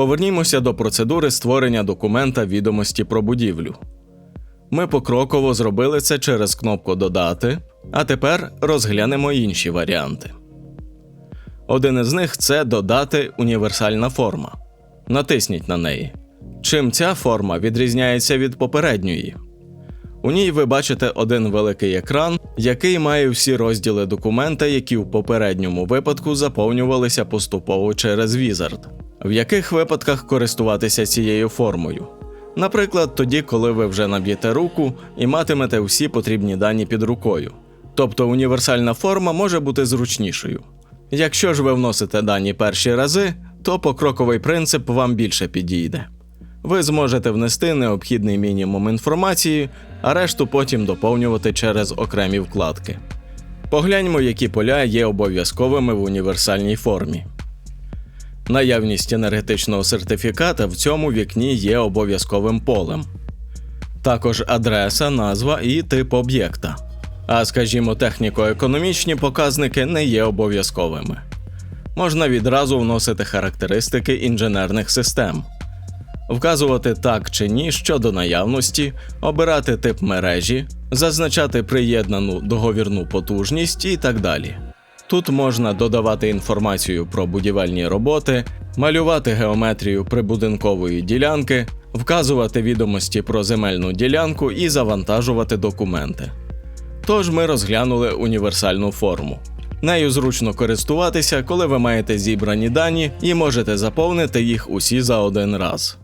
Повернімося до процедури створення документа відомості про будівлю. Ми покроково зробили це через кнопку Додати, а тепер розглянемо інші варіанти. Один із них це додати універсальна форма. Натисніть на неї. Чим ця форма відрізняється від попередньої? У ній ви бачите один великий екран, який має всі розділи документа, які в попередньому випадку заповнювалися поступово через Wizard. В яких випадках користуватися цією формою? Наприклад, тоді, коли ви вже наб'єте руку і матимете всі потрібні дані під рукою. Тобто універсальна форма може бути зручнішою. Якщо ж ви вносите дані перші рази, то покроковий принцип вам більше підійде. Ви зможете внести необхідний мінімум інформації, а решту потім доповнювати через окремі вкладки. Погляньмо, які поля є обов'язковими в універсальній формі. Наявність енергетичного сертифіката в цьому вікні є обов'язковим полем. Також адреса, назва і тип об'єкта. А скажімо, техніко-економічні показники не є обов'язковими. Можна відразу вносити характеристики інженерних систем, вказувати так чи ні щодо наявності, обирати тип мережі, зазначати приєднану договірну потужність і так далі. Тут можна додавати інформацію про будівельні роботи, малювати геометрію прибудинкової ділянки, вказувати відомості про земельну ділянку і завантажувати документи. Тож ми розглянули універсальну форму. Нею зручно користуватися, коли ви маєте зібрані дані і можете заповнити їх усі за один раз.